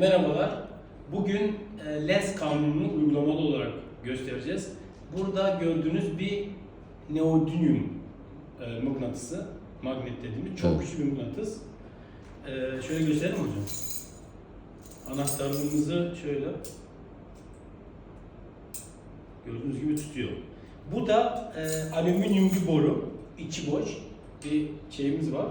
merhabalar. Bugün e, lens kanununu uygulamalı olarak göstereceğiz. Burada gördüğünüz bir neodymium e, mıknatısı, magnet dediğimiz çok Evet. güçlü bir mıknatıs. E, şöyle gösterelim hocam. Anahtarlığımızı şöyle gördüğünüz gibi tutuyor. Bu da e, alüminyum bir boru, içi boş bir şeyimiz var.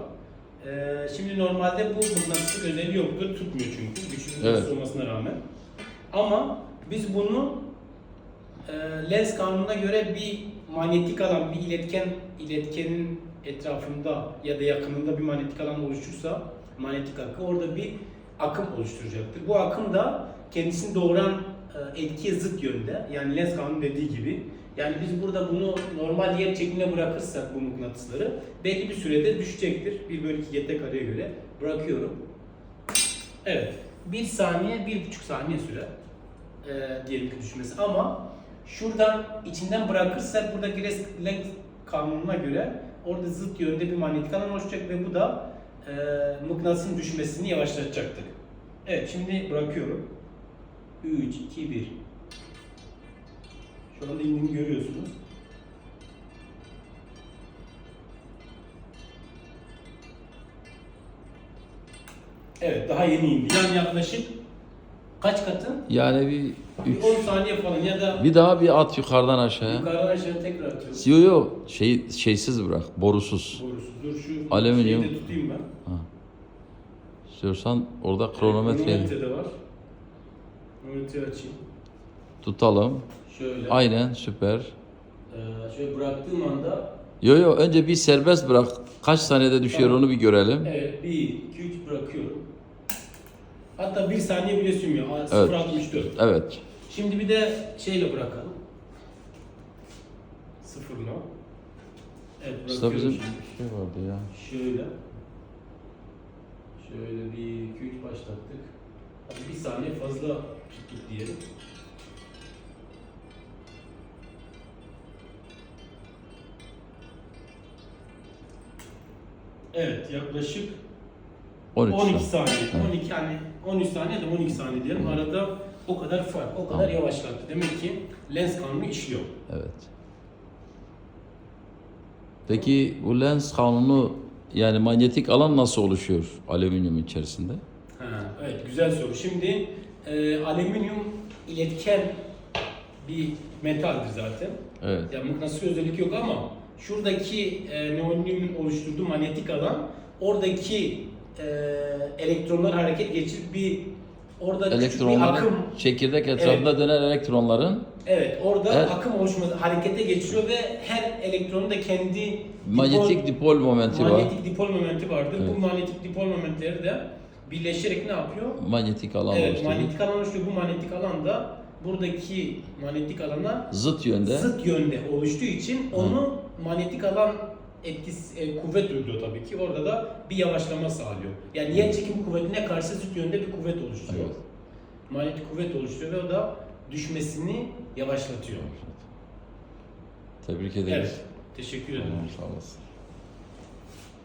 E, şimdi normalde bu mıknatısın özelliği yoktur, tutmuyor çünkü güçlü Evet. olmasına rağmen. Ama biz bunu e, lens kanununa göre bir manyetik alan, bir iletken iletkenin etrafında ya da yakınında bir manyetik alan oluşursa manyetik akı orada bir akım oluşturacaktır. Bu akım da kendisini doğuran e, etkiye zıt yönde. Yani lens kanunu dediği gibi. Yani biz burada bunu normal yer çekimine bırakırsak bu mıknatısları belli bir sürede düşecektir. 1 bölü 2 YT kareye göre bırakıyorum. Evet. 1 saniye, 1,5 saniye süre e, diyelim ki düşmesi ama şuradan içinden bırakırsak buradaki lens kanununa göre orada zıt yönde bir manyetik alan oluşacak ve bu da e, mıknatısın düşmesini yavaşlatacaktır. Evet şimdi bırakıyorum. 3, 2, 1. Şu anda indiğini görüyorsunuz. Evet daha yeni indi. Yani yaklaşık kaç katı? Yani bir Bir üç. 10 saniye falan ya da Bir daha bir at yukarıdan aşağıya. yukarıdan aşağı tekrar atıyorum. Yo yo şey şeysiz bırak, borusuz. Borusu. Dur şu Alüminyum. şeyi de tutayım ben. İstiyorsan orada kronometre Kronometre de var. Kronometreyi açayım. tutalım. Şöyle. Aynen süper. Ee, şöyle bıraktığım anda Yo yo önce bir serbest bırak. Kaç saniyede düşüyor Tamam. onu bir görelim. evet 1, 2, 3 bırakıyorum. Hatta bir saniye bile sürmüyor. Aa, 0.64. Evet. Şimdi bir de şeyle bırakalım. Sıfırla. Evet bırakıyorum bizim şimdi. şey vardı ya. Şöyle. Şöyle bir, iki, üç başlattık. Hadi bir saniye fazla tuttuk diyelim. Evet yaklaşık 13. 12 saniye. Evet. 12 hani 13 saniye de 12 saniye diyelim. Arada o kadar fark, o kadar Tamam. yavaşlattı. Demek ki lens kanunu işliyor. Evet. Peki bu lens kanunu yani manyetik alan nasıl oluşuyor alüminyum içerisinde? Evet güzel soru. Şimdi e, alüminyum iletken bir metaldir zaten. Evet. Yani mıknatıs özellik yok ama şuradaki e, neodymiumun oluşturduğu manyetik alan oradaki e, elektronlar hareket geçirip bir orada küçük bir Elektronların akım çekirdek etrafında dönen elektronların Evet, orada Evet. akım oluşması harekete geçiyor ve her elektronun da kendi manyetik dipol momenti var. manyetik dipol momenti vardır. Evet. Bu manyetik dipol momentleri de birleşerek ne yapıyor? Manyetik alan evet, oluşturuyor. manyetik alan oluşuyor. Bu manyetik alan da buradaki manyetik alana Zıt yönde. zıt yönde oluştuğu için onu manyetik alan etkisi e, kuvvet uyguluyor tabii ki. Orada da bir yavaşlama sağlıyor. Yani yer çekim kuvvetine karşı zıt yönde bir kuvvet oluşturuyor. Evet. Manyetik kuvvet oluşturuyor ve o da düşmesini yavaşlatıyor. Tebrik ederiz. Evet. Teşekkür ederim. Tamam, sağ olasın.